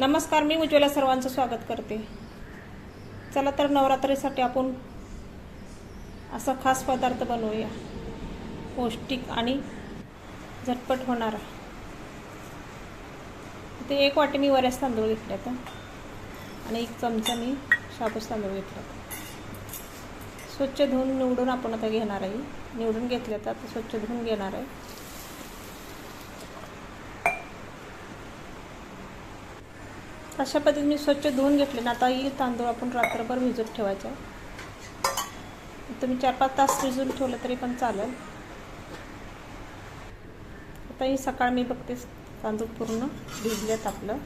नमस्कार मी उज्ज्वला सर्वांचं स्वागत करते. चला तर नवरात्रीसाठी आपण असा खास पदार्थ बनवूया. पौष्टिक आणि झटपट होणारा. ते एक वाटी मी वऱ्यास तांदूळ घेतले आता आणि एक चमचा मी शाबूस तांदूळ घेतला स्वच्छ धुवून निवडून आपण आता घेणार आहे. निवडून घेतले तर स्वच्छ धुवून घेणार आहे. अशा पद्धतीने स्वच्छ धुवून घेतले ना आता ही तांदूळ आपण रात्रभर भिजत ठेवायचा. तुम्ही चार पाच तास भिजून ठेवलं तरी पण चालेल. आता ही सकाळ मी बघते तांदूळ पूर्ण भिजलेत आपलं.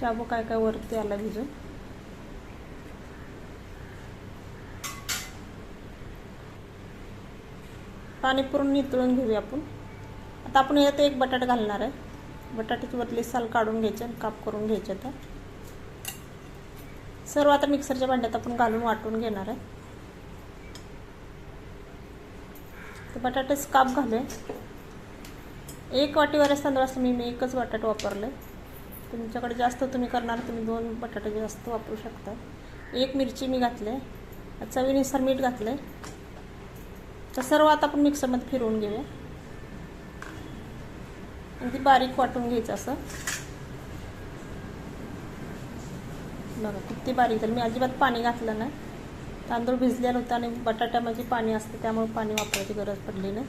शाबू काय काय वरती आला भिजून. पाणी पूर्ण नितळून घेऊया आपण. आता आपण यात एक बटाटा घालणार आहे. बटाट्याची वरली साल काढून घ्यायचे आणि काप करून घ्यायचे आता. सर्व आता मिक्सरच्या भांड्यात आपण घालून वाटून घेणार आहे. तर बटाटेच काप घाले एक वाटीवर तांदूळ मी मी एकच बटाटे वापरले. तुमच्याकडे जास्त तुम्ही करणार तुम्ही दोन बटाटे जास्त वापरू शकता. एक मिरची मी घातले चवीनुसार मीठ घातले तर सर्व आता आपण मिक्सरमध्ये फिरवून घेऊया. आणि ती बारीक वाटून घ्यायचं असं. बघा किती बारीक झालं मी अजिबात पाणी घातलं नाही. तांदूळ भिजलेला होता आणि बटाट्यामध्ये पाणी असतं त्यामुळे पाणी वापरायची गरज पडली नाही.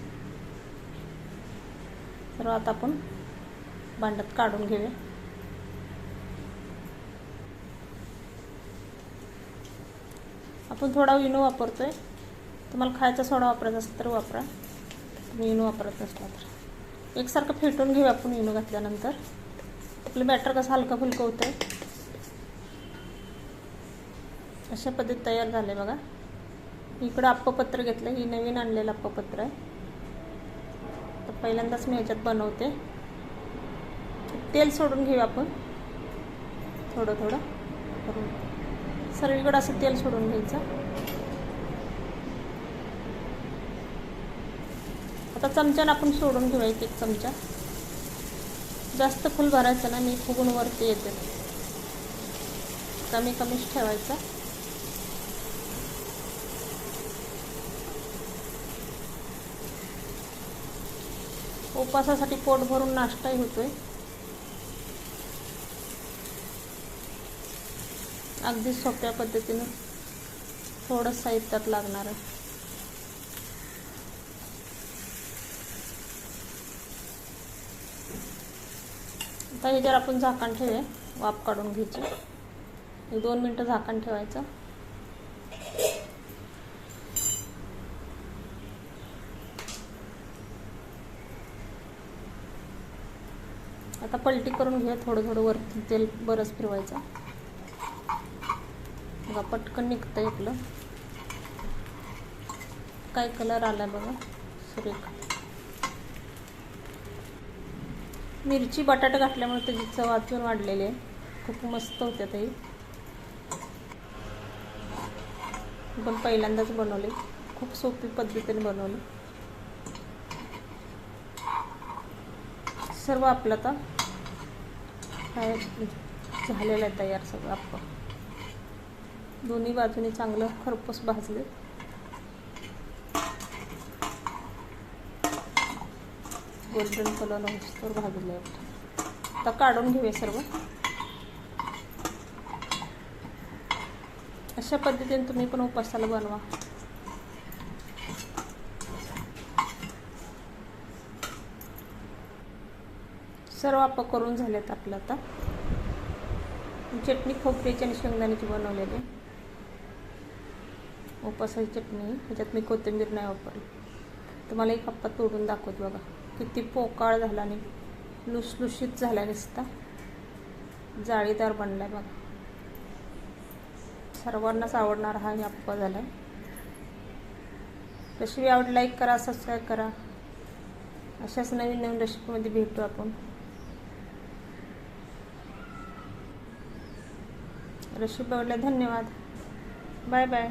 तर आता आपण भांड्यात काढून घेऊया. आपण थोडा विनो वापरतोय. तुम्हाला खायचा सोडा वापरायचा असेल तर वापरा. तुम्ही विनो वापरत नसला तर. एकसारखं फेटून घेऊ आपण इनो घातल्यानंतर. आपलं बॅटर कसं हलकं फुलकं होतं अशा पद्धतीत तयार झाले बघा. इकडं अप्पपत्र घेतलं ही नवीन आणलेलं अप्पपत्र आहे. तर पहिल्यांदाच मी ह्याच्यात बनवते. तेल सोडून घेऊ आपण. थोडं थोडं. करून सर्वीकडं असं तेल सोडून घ्यायचं. आता चमच्यानं आपण सोडून घेऊया एक चमचा. जास्त फुल भरायचं ना मी फुगून वरती येते. कमी कमीच ठेवायचा. उपासासाठी पोट भरून नाश्ताही होतोय. अगदी सोप्या पद्धतीनं थोडं साहित्यात लागणार आहे. आता ह्याच्यावर आपण झाकण ठेवूया वाफ काढून घ्यायची. दोन मिनटं झाकण ठेवायचं. आता पलटी करून घ्या थोडं थोडं वरती तेल बरंच फिरवायचं. बघा पटकन निघतं आपलं. काय कलर आला बघा सुरेख. मिरची बटाटा घातल्यामुळे त्याची चव अजून वाढलेली आहे. खूप मस्त होत्या ताई. पण पहिल्यांदाच बनवले. खूप सोपी पद्धतीने बनवले. सर्व आपलं आता काय झालेलं आहे तयार सगळं आपण दोन्ही बाजूने चांगलं खरपूस भाजले. गोल्डन कलर तर भाजले आता काढून घेऊया सर्व. अशा पद्धतीने तुम्ही पण उपासाला बनवा. सर्व आप करून झालेत आपलं आता. चटणी खोबऱ्याची आणि शेंगदाण्याची बनवलेली. उपासाची चटणी. ह्याच्यात मी कोथिंबीर नाही वापरली. तुम्हाला एक हप्पा तोडून दाखवत बघा. किती पोकाळ झाला आणि लुसलुशीत झाला नुसता. जाळीदार बनलाय बघा. सर्वांनाच आवडणार हा हे अप्पा झाला आहे रेसिपी आवड लाईक करा सबस्क्राईब करा. अशाच नवीन नवीन रेसिपीमध्ये भेटू आपण. रेसिपी आवडल्या धन्यवाद. Bye bye